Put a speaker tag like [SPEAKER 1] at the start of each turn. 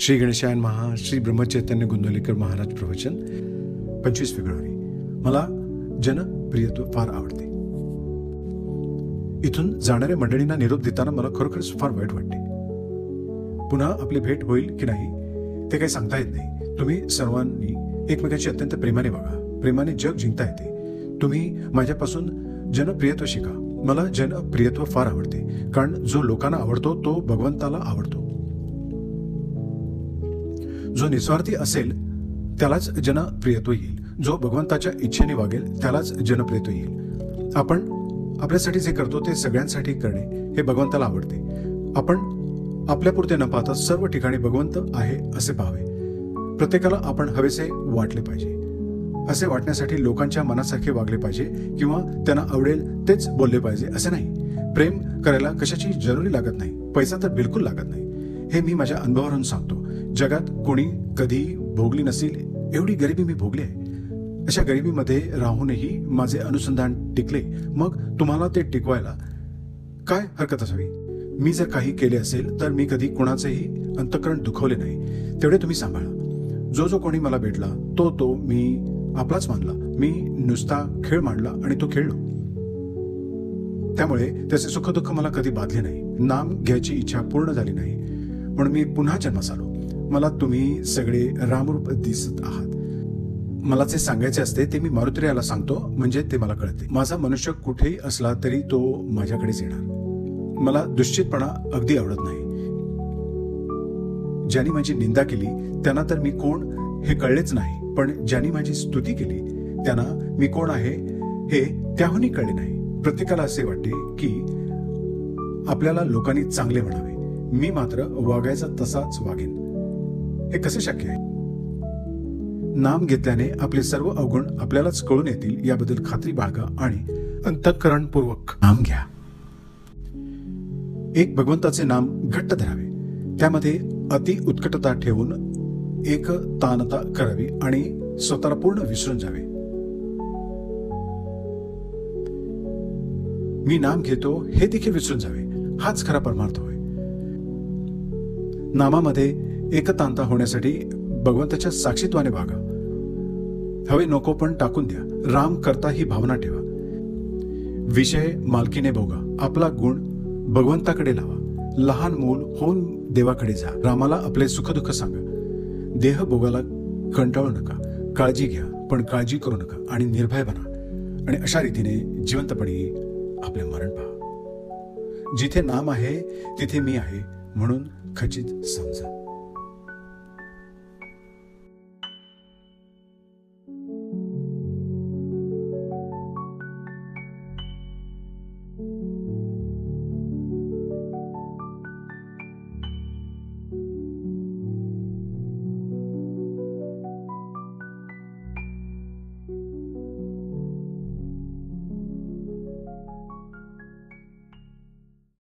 [SPEAKER 1] श्री गणेशायन महा श्री ब्रह्मचैतन्य गोंदवलेकर महाराज प्रवचन पंचवीस फेब्रुवारी. मला जनप्रियत्व फार आवडते. इथून जाणाऱ्या मंडळींना निरोप देताना मला खरोखरच फार वाईट वाटते. पुन्हा आपली भेट होईल की नाही ते काही सांगता येत नाही. तुम्ही सर्वांनी एकमेकांशी अत्यंत प्रेमाने वागा. प्रेमाने जग जिंकता येते. तुम्ही माझ्यापासून जनप्रियत्व शिका. मला जनप्रियत्व फार आवडते. कारण जो लोकांना आवडतो तो भगवंताला आवडतो. जो निस्वार्थी असेल त्यालाच जनप्रियत्व येईल. जो भगवंताच्या इच्छेने वागेल त्यालाच जनप्रियत्व येईल. आपण आपल्यासाठी जे करतो ते सगळ्यांसाठी करणे हे भगवंताला आवडते. आपण आपल्यापुरते न पाहता सर्व ठिकाणी भगवंत आहे असे पाहावे. प्रत्येकाला आपण हवेसे वाटले पाहिजे. असे वाटण्यासाठी लोकांच्या मनासारखे वागले पाहिजे किंवा त्यांना आवडेल तेच बोलले पाहिजे असे नाही. प्रेम करायला कशाची जरुरी लागत नाही. पैसा तर बिलकुल लागत नाही. हे मी माझ्या अनुभवावरून सांगतो. जगात कोणी कधी भोगली नसेल एवढी गरिबी मी भोगली आहे. अशा गरिबीमध्ये राहूनही माझे अनुसंधान टिकले. मग तुम्हाला ते टिकवायला काय हरकत असावी? मी जर काही केले असेल तर मी कधी कुणाचेही अंतकरण दुखवले नाही. तेवढे तुम्ही सांभाळा. जो जो कोणी मला भेटला तो तो मी आपलाच मानला. मी नुसता खेळ मांडला आणि तो खेळलो. त्यामुळे त्याचे सुखदुःख मला कधी बाधले नाही. नाम घ्यायची इच्छा पूर्ण झाली नाही. म्हणून मी पुन्हा जन्मास आलो. मला तुम्ही सगळे रामरूप दिसत आहात. मला जे सांगायचे असते ते मी मारुत्र्याला सांगतो म्हणजे ते मला कळते. माझा मनुष्य कुठेही असला तरी तो माझ्याकडेच येणार. मला दुश्चितपणा अगदी आवडत नाही. ज्यांनी माझी निंदा केली त्यांना तर मी कोण हे कळलेच नाही. पण ज्यांनी माझी स्तुती केली त्यांना मी कोण आहे हे त्याहूनही कळले नाही. प्रत्येकाला असे वाटते की आपल्याला लोकांनी चांगले म्हणावे. मी मात्र वागायचा तसाच वागेन. हे कसे शक्य आहे? नाम घेतल्याने आपले सर्व अवगुण आपल्यालाच कळून येतील याबद्दल खात्री बाळगा आणि अंतःकरणपूर्वक नाम घ्या. एक भगवंताचे नाम घट्ट धरावे. त्यामध्ये अति उत्कटता ठेवून एक तानता करावी आणि स्वतःला पूर्ण विसरून जावे. मी नाम घेतो हे देखील विसरून जावे. हाच खरा परमार्थ होय. नामामध्ये एकतांता होण्यासाठी भगवंताच्या साक्षीत्वाने वागा हवे नको पण टाकून द्या. राम करता ही भावना ठेवा. विषय मालकीने भोगा. आपला गुण भगवंताकडे लावा. लहान मूल होऊन देवाकडे जा. रामाला आपले सुखदुःख सांगा. देह भोगाला कंटाळू नका. काळजी घ्या पण काळजी करू नका आणि निर्भय बना. आणि अशा रीतीने जिवंतपणे आपले मरण पहा. जिथे नाम आहे तिथे मी आहे म्हणून खचित समजा.